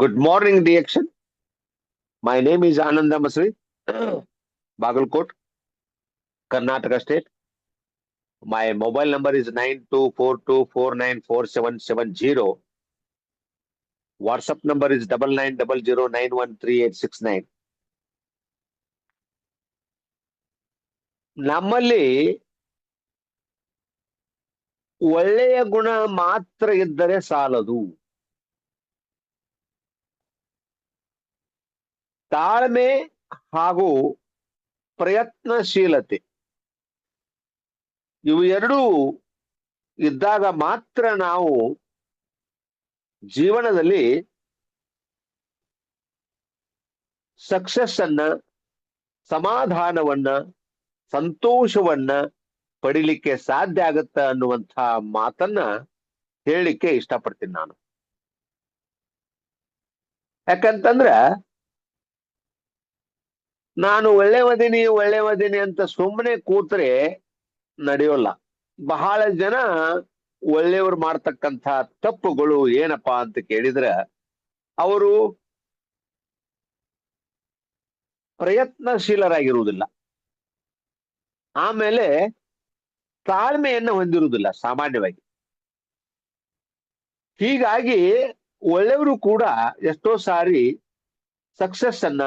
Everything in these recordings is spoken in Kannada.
Good morning, DXN. My name is Ananda Masri, Bagalkot, Karnataka State. My mobile number is nine two four two four nine four seven seven zero. WhatsApp number is double nine double zero nine one three eight six nine. ನಮ್ಮಲ್ಲಿ ಒಳ್ಳೆಯ ಗುಣ ಮಾತ್ರ ಇದ್ದರೆ ಸಾಲದು ತಾಳ್ಮೆ ಹಾಗೂ ಪ್ರಯತ್ನಶೀಲತೆ. ಇವು ಎರಡೂ ಇದ್ದಾಗ ಮಾತ್ರ ನಾವು ಜೀವನದಲ್ಲಿ ಸಕ್ಸಸ್ ಅನ್ನ ಸಮಾಧಾನವನ್ನ, ಸಂತೋಷವನ್ನ ಪಡಿಲಿಕ್ಕೆ ಸಾಧ್ಯ ಆಗತ್ತ ಅನ್ನುವಂಥ ಮಾತನ್ನ ಹೇಳಲಿಕ್ಕೆ ಇಷ್ಟಪಡ್ತೀನಿ ನಾನು. ಯಾಕಂತಂದ್ರ ನಾನು ಒಳ್ಳೆವದೀನಿ ಒಳ್ಳೆವದೀನಿ ಅಂತ ಸುಮ್ಮನೆ ಕೂತ್ರೆ ನಡೆಯೋಲ್ಲ. ಬಹಳ ಜನ ಒಳ್ಳೆಯವ್ರು ಮಾಡ್ತಕ್ಕಂಥ ತಪ್ಪುಗಳು ಏನಪ್ಪಾ ಅಂತ ಕೇಳಿದ್ರ, ಅವರು ಪ್ರಯತ್ನಶೀಲರಾಗಿರುವುದಿಲ್ಲ. ಆಮೇಲೆ ತಾಳ್ಮೆಯನ್ನ ಹೊಂದಿರುವುದಿಲ್ಲ ಸಾಮಾನ್ಯವಾಗಿ. ಹೀಗಾಗಿ ಒಳ್ಳೆಯವರು ಕೂಡ ಎಷ್ಟೋ ಸಾರಿ ಸಕ್ಸಸ್ ಅನ್ನ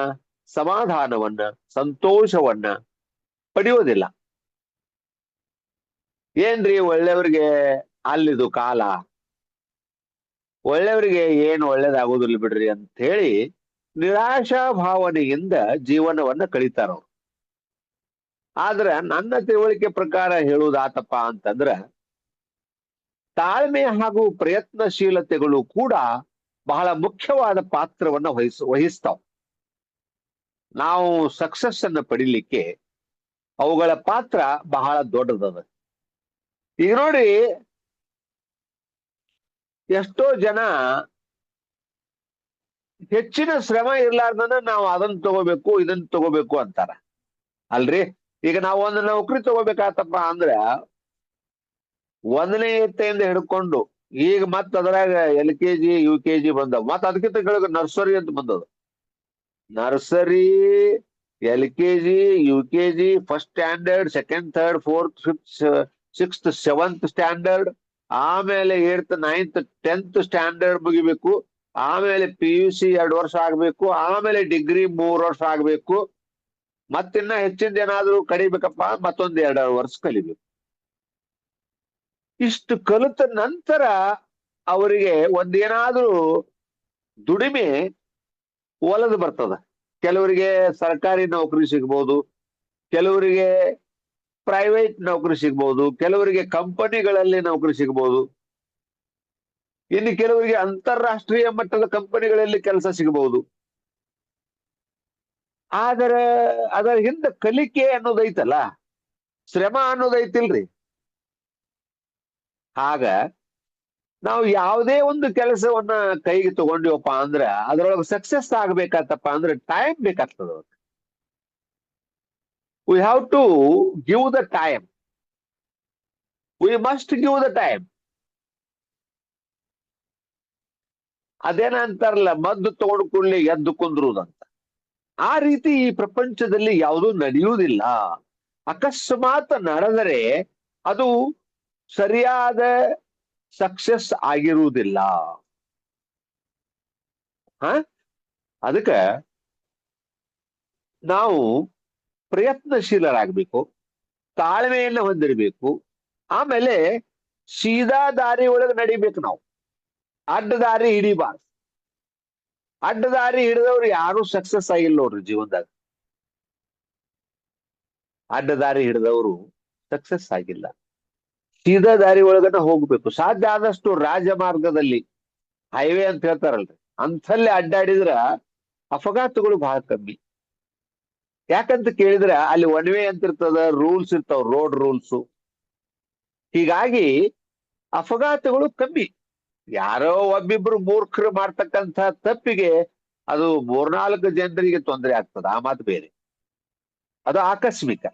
ಸಮಾಧಾನವನ್ನ, ಸಂತೋಷವನ್ನ ಪಡೆಯೋದಿಲ್ಲ ಏನ್ರಿ ಒಳ್ಳೆಯವ್ರಿಗೆ ಅಲ್ಲಿದು ಕಾಲ? ಒಳ್ಳೆಯವರಿಗೆ ಏನು ಒಳ್ಳೇದಾಗೋದಿಲ್ಲ ಬಿಡ್ರಿ ಅಂತ ಹೇಳಿ ನಿರಾಶಾ ಭಾವನೆಯಿಂದ ಜೀವನವನ್ನ ಕಳೀತಾರವ್ರು. ಆದ್ರ ನನ್ನ ತಿಳುವಳಿಕೆ ಪ್ರಕಾರ ಹೇಳುವುದಾತಪ್ಪ ಅಂತಂದ್ರ, ತಾಳ್ಮೆ ಹಾಗೂ ಪ್ರಯತ್ನಶೀಲತೆಗಳು ಕೂಡ ಬಹಳ ಮುಖ್ಯವಾದ ಪಾತ್ರವನ್ನ ವಹಿಸ್, ವಹಿಸ್ತಾವ್. ನಾವು ಸಕ್ಸಸ್ ಅನ್ನು ಪಡಿಲಿಕ್ಕೆ ಅವುಗಳ ಪಾತ್ರ ಬಹಳ ದೊಡ್ಡದದ. ಈಗ ನೋಡಿ, ಎಷ್ಟೋ ಜನ ಹೆಚ್ಚಿನ ಶ್ರಮ ಇರ್ಲಾರ್ದನ ನಾವು ಅದನ್ನ ತಗೋಬೇಕು, ಇದನ್ನ ತಗೋಬೇಕು ಅಂತಾರ. ಅಲ್ರಿ? ಈಗ ನಾವು ಒಂದು ನೌಕರಿ ತಗೋಬೇಕಾತಪ್ಪ ಅಂದ್ರ ಒಂದನೇ ಎತ್ತೆಯಿಂದ ಹಿಡ್ಕೊಂಡು ಈಗ ಮತ್ತ ಅದ್ರಾಗ L K G U K G ಬಂದವು. ಮತ್ತ ಅದಕ್ಕಿಂತ ಕೆಳಗೆ ನರ್ಸರಿ ಅಂತ ಬಂದದ. Nursery, L K G, U K G first standard second third fourth fifth sixth seventh standard ಆಮೇಲೆ ಏಳ್ತ್ ನೈನ್ತ್ ಟೆಂತ್ ಸ್ಟ್ಯಾಂಡರ್ಡ್ ಮುಗಿಬೇಕು. ಆಮೇಲೆ ಪಿ ಯು ಸಿ ಎರಡು ವರ್ಷ ಆಗ್ಬೇಕು. ಆಮೇಲೆ ಡಿಗ್ರಿ ಮೂರ್ ವರ್ಷ ಆಗ್ಬೇಕು. ಮತ್ತಿನ್ನ ಹೆಚ್ಚಿನ ಏನಾದ್ರೂ ಕಡಿಬೇಕಪ್ಪ ಮತ್ತೊಂದ್ ಎರಡು ವರ್ಷ ಕಲಿಬೇಕು. ಇಷ್ಟು ಕಲಿತ ನಂತರ ಅವರಿಗೆ ಒಂದೇನಾದ್ರೂ ದುಡಿಮೆ ಒಲದು ಬರ್ತದ. ಕೆಲವರಿಗೆ ಸರ್ಕಾರಿ ನೌಕರಿ ಸಿಗ್ಬೋದು, ಕೆಲವರಿಗೆ ಪ್ರೈವೇಟ್ ನೌಕರಿ ಸಿಗ್ಬೋದು, ಕೆಲವರಿಗೆ ಕಂಪನಿಗಳಲ್ಲಿ ನೌಕರಿ ಸಿಗ್ಬೋದು. ಇನ್ನು ಕೆಲವರಿಗೆ ಅಂತಾರಾಷ್ಟ್ರೀಯ ಮಟ್ಟದ ಕಂಪನಿಗಳಲ್ಲಿ ಕೆಲಸ ಸಿಗಬಹುದು ಆದರೆ ಅದರ ಹಿಂದೆ ಕಲಿಕೆ ಅನ್ನೋದೈತಲ್ಲ ಶ್ರಮ ಅನ್ನೋದೈತಿಲ್ರಿ ಆಗ ನಾವು ಯಾವುದೇ ಒಂದು ಕೆಲಸವನ್ನ ಕೈಗೆ ತಗೊಂಡಿವಪ್ಪ ಅಂದ್ರ ಅದ್ರೊಳಗೆ ಸಕ್ಸಸ್ ಆಗ್ಬೇಕಾತಪ್ಪ ಅಂದ್ರೆ ಟೈಮ್ ಬೇಕಾಗ್ತದ we have to give the time we must give the time ಅದೇನ ಅಂತಾರಲ್ಲ, ಮದ್ದು ತಗೊಂಡು ಕೂಡಲೇ ಎದ್ದು ಕುಂದ್ರುದಂತ. ಆ ರೀತಿ ಈ ಪ್ರಪಂಚದಲ್ಲಿ ಯಾವುದೂ ನಡೆಯುವುದಿಲ್ಲ. ಅಕಸ್ಮಾತ್ ನಡೆದರೆ ಅದು ಸರಿಯಾದ ಸಕ್ಸಸ್ ಆಗಿರುವುದಿಲ್ಲ. ಹ? ಅದಕ್ಕ ನಾವು ಪ್ರಯತ್ನಶೀಲರಾಗಬೇಕು, ತಾಳ್ಮೆಯನ್ನ ಹೊಂದಿರಬೇಕು, ಆಮೇಲೆ ಸೀದಾ ದಾರಿ ಒಳಗೆ ನಡಿಬೇಕು ನಾವು. ಅಡ್ಡ ದಾರಿ ಹಿಡಿಬಾರ್ದು. ಅಡ್ಡ ದಾರಿ ಹಿಡಿದವ್ರು ಯಾರು ಸಕ್ಸಸ್ ಆಗಿಲ್ಲ ನೋಡ್ರಿ ಜೀವನದಾಗ. ಅಡ್ಡ ದಾರಿ ಹಿಡಿದವರು ಸಕ್ಸಸ್ ಆಗಿಲ್ಲ. ಸೀದಾ ದಾರಿ ಒಳಗಡೆ ಹೋಗ್ಬೇಕು. ಸಾಧ್ಯ ಆದಷ್ಟು ರಾಜಮಾರ್ಗದಲ್ಲಿ ಹೈವೇ ಅಂತ ಹೇಳ್ತಾರಲ್ರಿ. ಅಂಥಲ್ಲಿ ಅಡ್ಡಾಡಿದ್ರ ಅಪಘಾತಗಳು ಬಹಳ ಕಮ್ಮಿ. ಯಾಕಂತ ಕೇಳಿದ್ರ ಅಲ್ಲಿ ಒನ್ ವೇ ಅಂತ ಇರ್ತದ, ರೂಲ್ಸ್ ಇರ್ತಾವ, ರೋಡ್ ರೂಲ್ಸ್. ಹೀಗಾಗಿ ಅಪಘಾತಗಳು ಕಮ್ಮಿ. ಯಾರೋ ಒಬ್ಬಿಬ್ರು ಮೂರ್ಖರು ಮಾಡ್ತಕ್ಕಂಥ ತಪ್ಪಿಗೆ ಅದು ಮೂರ್ನಾಲ್ಕು ಜನರಿಗೆ ತೊಂದರೆ ಆಗ್ತದ. ಆ ಮಾತು ಬೇರೆ. ಅದು ಆಕಸ್ಮಿಕ.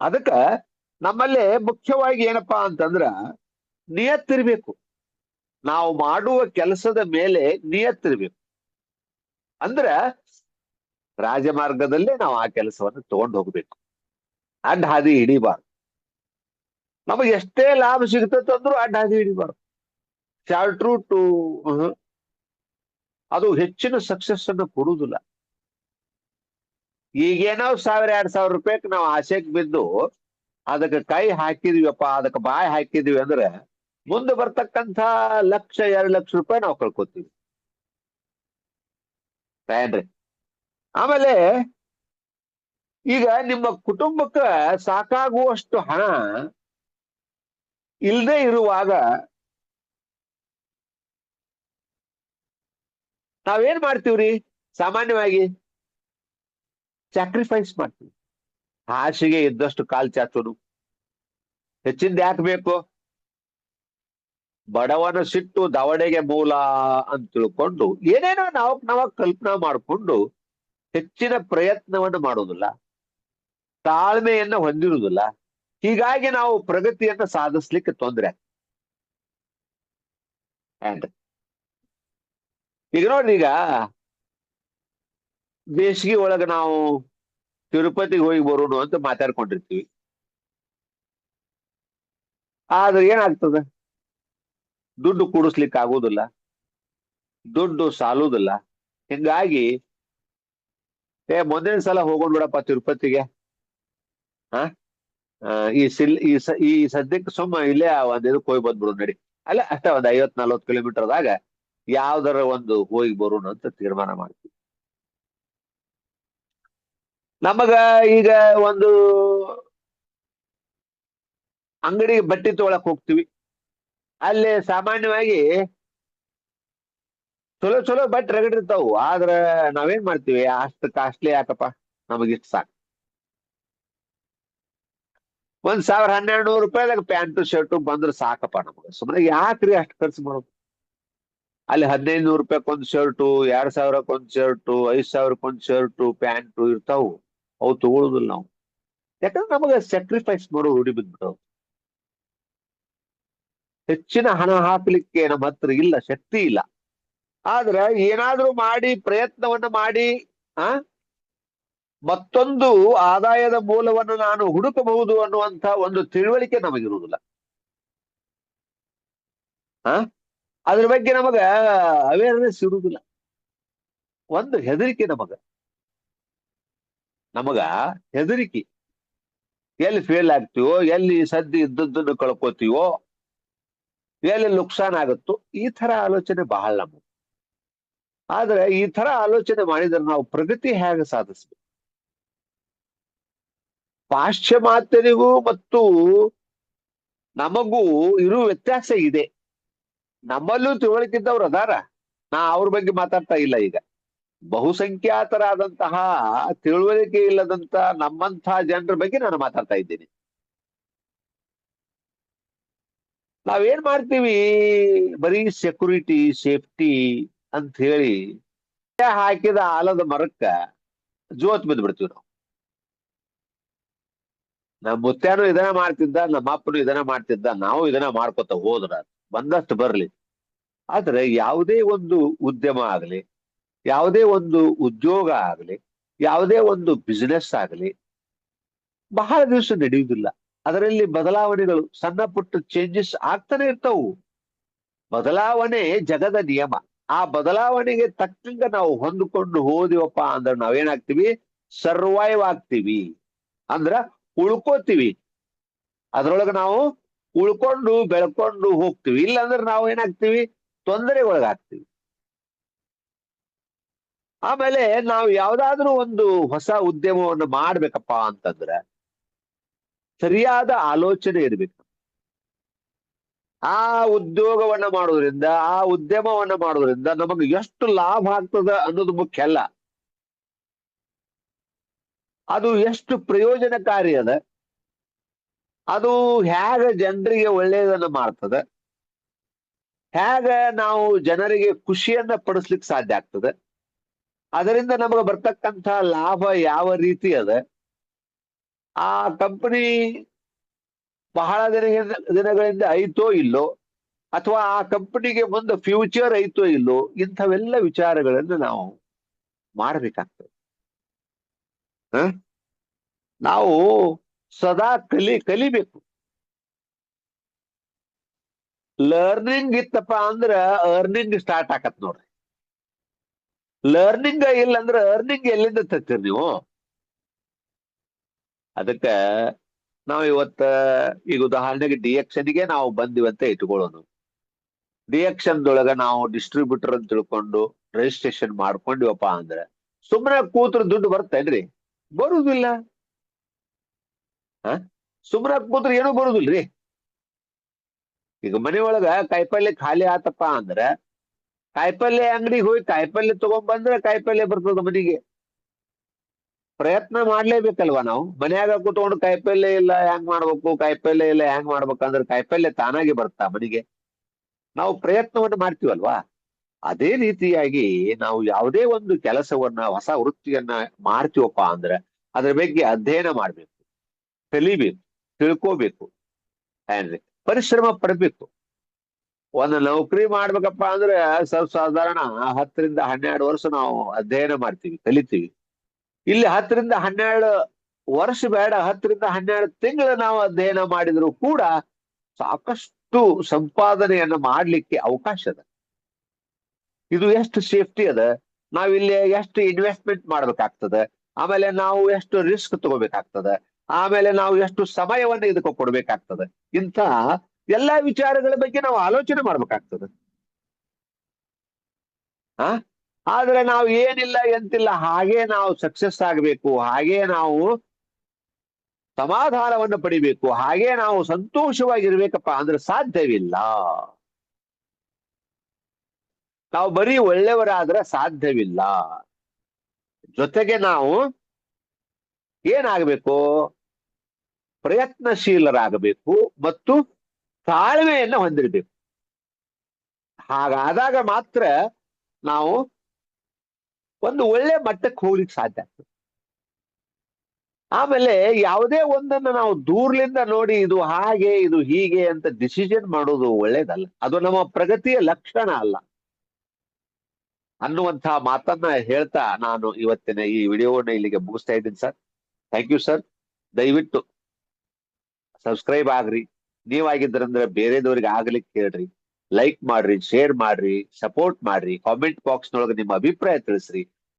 ಅದಕ್ಕ ನಮ್ಮಲ್ಲಿ ಮುಖ್ಯವಾಗಿ ಏನಪ್ಪಾ ಅಂತಂದ್ರ ನಿಯತ್ತಿರ್ಬೇಕು ನಾವು ಮಾಡುವ ಕೆಲಸದ ಮೇಲೆ ನಿಯತ್ತಿರ್ಬೇಕು ಅಂದ್ರ ರಾಜಮಾರ್ಗದಲ್ಲೇ ನಾವು ಆ ಕೆಲಸವನ್ನು ತಗೊಂಡು ಹೋಗ್ಬೇಕು. ಅಡ್ಡ ಹಾದಿ ಹಿಡಿಬಾರ್ದು. ನಮಗೆ ಎಷ್ಟೇ ಲಾಭ ಸಿಗ್ತದಂದ್ರೂ ಅಡ್ಡ ಹಾದಿ ಹಿಡಿಬಾರ್ದು. ಶಾರ್ಟ್ ರೂಟ್ ಅದು ಹೆಚ್ಚಿನ ಸಕ್ಸಸ್ ಅನ್ನು ಕೊಡುವುದಿಲ್ಲ. ಈಗೇನೋ ಸಾವಿರ, ಎರಡ್ ಸಾವಿರ ರೂಪಾಯಿಗೆ ನಾವು ಆಸೆಗೆ ಬಿದ್ದು ಅದಕ್ಕೆ ಕೈ ಹಾಕಿದೀವಪ್ಪ, ಅದಕ್ಕೆ ಬಾಯಿ ಹಾಕಿದೀವಿ ಅಂದ್ರೆ ಮುಂದೆ ಬರ್ತಕ್ಕಂಥ ಲಕ್ಷ, ಎರಡು ಲಕ್ಷ ರೂಪಾಯಿ ನಾವು ಕಳ್ಕೊತೀವಿ. ಏನ್ರಿ? ಆಮೇಲೆ ಈಗ ನಿಮ್ಮ ಕುಟುಂಬಕ್ಕ ಸಾಕಾಗುವಷ್ಟು ಹಣ ಇಲ್ಲದೆ ಇರುವಾಗ ನಾವೇನ್ ಮಾಡ್ತೀವ್ರಿ? ಸಾಮಾನ್ಯವಾಗಿ ಸ್ಯಾಕ್ರಿಫೈಸ್ ಮಾಡ್ತೀವಿ. ಹಾಸಿಗೆ ಇದ್ದಷ್ಟು ಕಾಲ್ ಚಾಚೋದು. ಹೆಚ್ಚಿಂದ ಯಾಕೆ ಬೇಕು? ಬಡವನ ಸಿಟ್ಟು ದವಡೆಗೆ ಮೂಲ ಅಂತ ತಿಳ್ಕೊಂಡು ಏನೇನೋ ನಾವು ನಾವ ಕಲ್ಪನಾ ಮಾಡಿಕೊಂಡು ಹೆಚ್ಚಿನ ಪ್ರಯತ್ನವನ್ನು ಮಾಡೋದಿಲ್ಲ. ತಾಳ್ಮೆಯನ್ನ ಹೊಂದಿರುವುದಿಲ್ಲ ಹೀಗಾಗಿ ನಾವು ಪ್ರಗತಿಯನ್ನ ಸಾಧಿಸ್ಲಿಕ್ಕೆ ತೊಂದರೆ. ಈಗ ನೋಡ್ರಿ ಈಗ ಬೇಸಿಗೆ ಒಳಗೆ ನಾವು ತಿರುಪತಿಗೆ ಹೋಗಿ ಬರೋಣ ಅಂತ ಮಾತಾಡ್ಕೊಂಡಿರ್ತೀವಿ. ಆದ್ರೆ ಏನಾಗ್ತದ? ದುಡ್ಡು ಕೂಡಿಸ್ಲಿಕ್ಕೆ ಆಗೋದಿಲ್ಲ. ದುಡ್ಡು ಸಾಲೋದಿಲ್ಲ. ಹಿಂಗಾಗಿ, ಏ, ಮೊದಲಿನ ಸಲ ಹೋಗೋಣ ಬಿಡಪ್ಪ ತಿರುಪತಿಗೆ. ಹ ಈ ಸಿಲ್, ಈ ಸ, ಈ ಸದ್ಯಕ್ಕೆ ಸುಮ್ಮ ಇಲ್ಲೇ ಒಂದ್ ಇದಕ್ಕೆ ಹೋಗಿ ಬಂದ್ಬಿಡು ನಡಿ. ಅಲ್ಲ, ಅಷ್ಟೇ, ಒಂದ್ ಐವತ್ ನಲ್ವತ್ ಕಿಲೋಮೀಟರ್ದಾಗ ಯಾವ್ದಾರ ಒಂದು ಹೋಗಿ ಬರೋಣ ಅಂತ ತೀರ್ಮಾನ ಮಾಡ್ತೀವಿ. ನಮಗ ಈಗ ಒಂದು ಅಂಗಡಿಗೆ ಬಟ್ಟೆ ತಗೊಳಕ್ ಹೋಗ್ತೀವಿ. ಅಲ್ಲಿ ಸಾಮಾನ್ಯವಾಗಿ ಚಲೋ ಚಲೋ ಬಟ್ಟೆ ರಗಡಿರ್ತಾವು ಆದ್ರ ನಾವೇನ್ ಮಾಡ್ತೀವಿ? ಅಷ್ಟು ಕಾಸ್ಟ್ಲಿ ಯಾಕಪ್ಪ ನಮಗಿಷ್ಟು ಸಾಕು. ಒಂದ್ ಸಾವಿರ ಹನ್ನೆರಡು ನೂರು ರೂಪಾಯಿದಾಗ ಪ್ಯಾಂಟು, ಶರ್ಟು ಬಂದ್ರೆ ಸಾಕಪ್ಪ ನಮಗ. ಸುಮ್ಮನೆ ಯಾಕ್ರಿ ಅಷ್ಟು ಖರ್ಚು ಮಾಡೋದು? ಅಲ್ಲಿ ಹದಿನೈದು ನೂರು ರೂಪಾಯಿಗೊಂದು ಶರ್ಟು, ಎರಡ್ ಸಾವಿರಕ್ಕೊಂದ್ ಶರ್ಟು, ಐದ್ ಸಾವಿರಕ್ಕೊಂದ್ ಶರ್ಟು, ಪ್ಯಾಂಟು ಇರ್ತಾವು. ಅವು ತಗೊಳುದಿಲ್ಲ ನಾವು. ಯಾಕಂದ್ರೆ ನಮಗೆ ಸ್ಯಾಕ್ರಿಫೈಸ್ ಮಾಡೋ ರೂಢಿ ಬಿದ್ಬಿಟ್ಟವು ಹೆಚ್ಚಿನ ಹಣ ಹಾಕ್ಲಿಕ್ಕೆ ನಮ್ಮ ಹತ್ರ ಇಲ್ಲ, ಶಕ್ತಿ ಇಲ್ಲ. ಆದ್ರೆ ಏನಾದ್ರೂ ಮಾಡಿ, ಪ್ರಯತ್ನವನ್ನ ಮಾಡಿ, ಆ? ಮತ್ತೊಂದು ಆದಾಯದ ಮೂಲವನ್ನು ನಾನು ಹುಡುಕಬಹುದು ಅನ್ನುವಂತ ಒಂದು ತಿಳುವಳಿಕೆ ನಮಗಿರುವುದಿಲ್ಲ. ಆ? ಅದ್ರ ಬಗ್ಗೆ ನಮಗ ಅವೇರ್ನೆಸ್ ಇರುವುದಿಲ್ಲ. ಒಂದು ಹೆದರಿಕೆ ನಮಗ. ನಮಗ ಹೆದರಿಕೆ. ಎಲ್ಲಿ ಫೇಲ್ ಆಗ್ತೀವೋ, ಎಲ್ಲಿ ಸದ್ದಿ ಇದ್ದದ್ದನ್ನು ಕಳ್ಕೋತೀವೋ, ಎಲ್ಲಿ ನುಕ್ಸಾನ್ ಆಗುತ್ತೋ, ಈ ತರ ಆಲೋಚನೆ ಬಹಳ ನಮಗೆ. ಆದ್ರೆ ಈ ತರ ಆಲೋಚನೆ ಮಾಡಿದ್ರೆ ನಾವು ಪ್ರಗತಿ ಹೇಗೆ ಸಾಧಿಸ್ಬೇಕು? ಪಾಶ್ಚಿಮಾತ್ಯರಿಗೂ ಮತ್ತು ನಮಗೂ ಇರುವ ವ್ಯತ್ಯಾಸ ಇದೆ. ನಮ್ಮಲ್ಲೂ ತಿಳುವಳಿಕಿದ್ದವ್ರು ಅದಾರ. ನಾ ಅವ್ರ ಬಗ್ಗೆ ಮಾತಾಡ್ತಾ ಇಲ್ಲ ಈಗ. ಬಹುಸಂಖ್ಯಾತರಾದಂತಹ ತಿಳುವಳಿಕೆ ಇಲ್ಲದಂತ ನಮ್ಮಂತಹ ಜನರ ಬಗ್ಗೆ ನಾನು ಮಾತಾಡ್ತಾ ಇದ್ದೀನಿ. ನಾವೇನ್ ಮಾಡ್ತೀವಿ? ಬರೀ ಸೆಕ್ಯೂರಿಟಿ ಸೇಫ್ಟಿ ಅಂತ ಹೇಳಿ ಹಾಕಿದ ಆಲದ ಮರಕ್ಕ ಜೋತ್ ಬಿದ್ದು ಬಿಡ್ತೀವಿ ನಾವು. ನಮ್ಮ ಮುತ್ಯಾನು ಇದನ್ನ ಮಾಡ್ತಿದ್ದ, ನಮ್ಮ ಅಪ್ಪನು ಇದನ್ನ ಮಾಡ್ತಿದ್ದ, ನಾವು ಇದನ್ನ ಮಾಡ್ಕೊತ ಹೋದ್ರ ಬಂದಷ್ಟು ಬರ್ಲಿ. ಆದ್ರೆ ಯಾವುದೇ ಒಂದು ಉದ್ಯಮ ಆಗಲಿ ಯಾವುದೇ ಒಂದು ಉದ್ಯೋಗ ಆಗಲಿ, ಯಾವುದೇ ಒಂದು ಬಿಸಿನೆಸ್ ಆಗಲಿ, ಬಹಳ ದಿವಸ ನಡೆಯುವುದಿಲ್ಲ. ಅದರಲ್ಲಿ ಬದಲಾವಣೆಗಳು, ಸಣ್ಣ ಪುಟ್ಟ ಚೇಂಜಸ್ ಆಗ್ತಾನೆ ಇರ್ತವು. ಬದಲಾವಣೆ ಜಗದ ನಿಯಮ. ಆ ಬದಲಾವಣೆಗೆ ತಕ್ಕಂಗ ನಾವು ಹೊಂದಿಕೊಂಡು ಹೋದಿವಪ್ಪ ಅಂದ್ರೆ ನಾವೇನಾಗ್ತೀವಿ? ಸರ್ವೈವ್ ಆಗ್ತೀವಿ. ಅಂದ್ರ ಉಳ್ಕೋತೀವಿ. ಅದ್ರೊಳಗೆ ನಾವು ಉಳ್ಕೊಂಡು, ಬೆಳ್ಕೊಂಡು ಹೋಗ್ತೀವಿ. ಇಲ್ಲಾಂದ್ರೆ ನಾವು ಏನಾಗ್ತೀವಿ ತೊಂದರೆಗೊಳಗಾಗ್ತೀವಿ. ಆಮೇಲೆ ನಾವು ಯಾವ್ದಾದ್ರೂ ಒಂದು ಹೊಸ ಉದ್ಯಮವನ್ನು ಮಾಡ್ಬೇಕಪ್ಪ ಅಂತಂದ್ರೆ ಸರಿಯಾದ ಆಲೋಚನೆ ಇರ್ಬೇಕು. ಆ ಉದ್ಯೋಗವನ್ನ ಮಾಡೋದ್ರಿಂದ ಆ ಉದ್ಯಮವನ್ನ ಮಾಡೋದ್ರಿಂದ ನಮಗೆ ಎಷ್ಟು ಲಾಭ ಆಗ್ತದ ಅನ್ನೋದು ಮುಖ್ಯ ಅಲ್ಲ. ಅದು ಎಷ್ಟು ಪ್ರಯೋಜನಕಾರಿ ಅದ. ಅದು ಹೇಗ ಜನರಿಗೆ ಒಳ್ಳೆಯದನ್ನು ಮಾಡ್ತದೆ. ಹೇಗ ನಾವು ಜನರಿಗೆ ಖುಷಿಯನ್ನ ಪಡಿಸ್ಲಿಕ್ಕೆ ಸಾಧ್ಯ ಆಗ್ತದೆ. ಅದರಿಂದ ನಮಗೆ ಬರ್ತಕ್ಕಂಥ ಲಾಭ ಯಾವ ರೀತಿ ಅದ? ಆ ಕಂಪನಿ ಬಹಳ ದಿನ ದಿನಗಳಿಂದ ಐತೋ ಇಲ್ಲೋ, ಅಥವಾ ಆ ಕಂಪನಿಗೆ ಮುಂದೆ ಫ್ಯೂಚರ್ ಐತೋ ಇಲ್ಲೋ, ಇಂಥವೆಲ್ಲ ವಿಚಾರಗಳನ್ನು ನಾವು ಮಾಡಬೇಕಾಗ್ತದೆ. ಹ? ನಾವು ಸದಾ ಕಲಿ, ಕಲಿಬೇಕು. ಲರ್ನಿಂಗ್ ಇತ್ತಪ್ಪ ಅಂದ್ರ ಅರ್ನಿಂಗ್ ಸ್ಟಾರ್ಟ್ ಆಕತ್ ನೋಡ್ರಿ. ಲರ್ನಿಂಗ್ ಇಲ್ಲ ಅಂದ್ರೆ ಅರ್ನಿಂಗ್ ಎಲ್ಲಿಂದ ತರ್ತೀರಿ ನೀವು? ಅದಕ್ಕ ನಾವು ಇವತ್ತ ಈಗ ಉದಾಹರಣೆಗೆ ಡಿಎಕ್ಷನ್ಗೆ ನಾವು ಬಂದಿವಂತ ಇಟ್ಕೊಳ್ಳೋದು. ಡಿಎಕ್ಷನ್ ದೊಳಗ ನಾವು ಡಿಸ್ಟ್ರಿಬ್ಯೂಟರ್ ಅಂತ ತಿಳ್ಕೊಂಡು ರಿಜಿಸ್ಟ್ರೇಷನ್ ಮಾಡ್ಕೊಂಡಿವಪ್ಪ ಅಂದ್ರೆ ಸುಮ್ಮನೆ ಕೂತ್ರ ದುಡ್ಡು ಬರ್ತೇನ್ರಿ ಬರುದಿಲ್ಲ. ಹ? ಸುಮ್ಮನೆ ಕೂತ್ರ ಏನೂ ಬರುದಿಲ್ರಿ? ಈಗ ಮನೆಯೊಳಗ ಕಾಯಿಪಲ್ಲೆ ಖಾಲಿ ಆತಪ್ಪ ಅಂದ್ರ ಕಾಯಿಪಲ್ಯ ಅಂಗಡಿಗೆ ಹೋಗಿ ಕಾಯಿಪಲ್ಯ ತಗೊಂಡ್ಬಂದ್ರೆ ಕಾಯಿಪಲ್ಯ ಬರ್ತದ ಮನೆಗೆ. ಪ್ರಯತ್ನ ಮಾಡ್ಲೇಬೇಕಲ್ವಾ ನಾವು? ಮನ್ಯಾಗ ಕುತ್ಕೊಂಡು ಕಾಯಿಪಲ್ಯ ಇಲ್ಲ ಹೆಂಗ್ ಮಾಡ್ಬೇಕು ಕಾಯಿಪಲ್ಯ ಇಲ್ಲ ಹೆಂಗ್ ಮಾಡ್ಬೇಕಂದ್ರೆ ಕಾಯಿಪಲ್ಯ ತಾನಾಗಿ ಬರ್ತಾ ಮನೆಗೆ? ನಾವು ಪ್ರಯತ್ನವನ್ನು ಮಾಡ್ತೀವಲ್ವಾ? ಅದೇ ರೀತಿಯಾಗಿ ನಾವು ಯಾವುದೇ ಒಂದು ಕೆಲಸವನ್ನ, ಹೊಸ ವೃತ್ತಿಯನ್ನ ಮಾಡ್ತೀವಪ್ಪ ಅಂದ್ರೆ ಅದ್ರ ಬಗ್ಗೆ ಅಧ್ಯಯನ ಮಾಡ್ಬೇಕು, ಕಲಿಬೇಕು, ತಿಳ್ಕೋಬೇಕು, ಏನ್ರಿ? ಪರಿಶ್ರಮ ಪಡ್ಬೇಕು. ಒಂದು ನೌಕರಿ ಮಾಡ್ಬೇಕಪ್ಪ ಅಂದ್ರೆ ಸ್ವಲ್ಪ ಸಾಧಾರಣ ಹತ್ತರಿಂದ ಹನ್ನೆರಡು ವರ್ಷ ನಾವು ಅಧ್ಯಯನ ಮಾಡ್ತೀವಿ, ಕಲಿತೀವಿ. ಇಲ್ಲಿ ಹತ್ತರಿಂದ ಹನ್ನೆರಡು ವರ್ಷ ಬೇಡ, ಹತ್ತರಿಂದ ಹನ್ನೆರಡು ತಿಂಗಳು ನಾವು ಅಧ್ಯಯನ ಮಾಡಿದ್ರು ಕೂಡ ಸಾಕಷ್ಟು ಸಂಪಾದನೆಯನ್ನ ಮಾಡ್ಲಿಕ್ಕೆ ಅವಕಾಶ ಅದ. ಇದು ಎಷ್ಟು ಸೇಫ್ಟಿ ಅದ? ನಾವಿಲ್ಲಿ ಎಷ್ಟು ಇನ್ವೆಸ್ಟ್ಮೆಂಟ್ ಮಾಡ್ಬೇಕಾಗ್ತದೆ? ಆಮೇಲೆ ನಾವು ಎಷ್ಟು ರಿಸ್ಕ್ ತಗೋಬೇಕಾಗ್ತದೆ? ಆಮೇಲೆ ನಾವು ಎಷ್ಟು ಸಮಯವನ್ನು ಇದಕ್ಕೆ ಕೊಡ್ಬೇಕಾಗ್ತದೆ? ಇಂಥ ಎಲ್ಲಾ ವಿಚಾರಗಳ ಬಗ್ಗೆ ನಾವು ಆಲೋಚನೆ ಮಾಡ್ಬೇಕಾಗ್ತದೆ. ಆ? ಆದ್ರೆ ನಾವು ಏನಿಲ್ಲ ಎಂತಿಲ್ಲ, ಹಾಗೆ ನಾವು ಸಕ್ಸಸ್ ಆಗ್ಬೇಕು, ಹಾಗೆ ನಾವು ಸಮಾಧಾನವನ್ನು ಪಡಿಬೇಕು, ಹಾಗೆ ನಾವು ಸಂತೋಷವಾಗಿರ್ಬೇಕಪ್ಪ ಅಂದ್ರೆ ಸಾಧ್ಯವಿಲ್ಲ. ನಾವು ಬರೀ ಒಳ್ಳೆಯವರಾದ್ರೆ ಸಾಧ್ಯವಿಲ್ಲ. ಜೊತೆಗೆ ನಾವು ಏನಾಗಬೇಕು? ಪ್ರಯತ್ನಶೀಲರಾಗಬೇಕು ಮತ್ತು ತಾಳ್ಮೆಯನ್ನ ಹೊಂದಿರ್ತೀವಿ ಹಾಗಾದಾಗ ಮಾತ್ರ ನಾವು ಒಂದು ಒಳ್ಳೆ ಮಟ್ಟಕ್ಕೆ ಹೋಗ್ಲಿಕ್ಕೆ ಸಾಧ್ಯ ಆಗ್ತದೆ. ಆಮೇಲೆ ಯಾವುದೇ ಒಂದನ್ನು ನಾವು ದೂರ್ಲಿಂದ ನೋಡಿ ಇದು ಹಾಗೆ, ಇದು ಹೀಗೆ ಅಂತ ಡಿಸಿಷನ್ ಮಾಡೋದು ಒಳ್ಳೇದಲ್ಲ. ಅದು ನಮ್ಮ ಪ್ರಗತಿಯ ಲಕ್ಷಣ ಅಲ್ಲ. ಅನ್ನುವಂತಹ ಮಾತನ್ನ ಹೇಳ್ತಾ ನಾನು ಇವತ್ತಿನ ಈ ವಿಡಿಯೋನ ಇಲ್ಲಿಗೆ ಮುಗಿಸ್ತಾ ಇದ್ದೀನಿ ಸರ್. ಥ್ಯಾಂಕ್ ಯು ಸರ್ ದಯವಿಟ್ಟು ಸಬ್ಸ್ಕ್ರೈಬ್ ಆಗ್ರಿ. ನೀವಾಗಿದ್ರಂದ್ರೆ ಬೇರೆದವ್ರಿಗೆ ಆಗ್ಲಿಕ್ಕೆ ಹೇಳ್ರಿ. ಲೈಕ್ ಮಾಡ್ರಿ ಶೇರ್ ಮಾಡ್ರಿ ಸಪೋರ್ಟ್ ಮಾಡ್ರಿ ಕಾಮೆಂಟ್ ಬಾಕ್ಸ್ ನೊಳಗೆ ನಿಮ್ಮ ಅಭಿಪ್ರಾಯ ತಿಳಿಸ್ರಿ.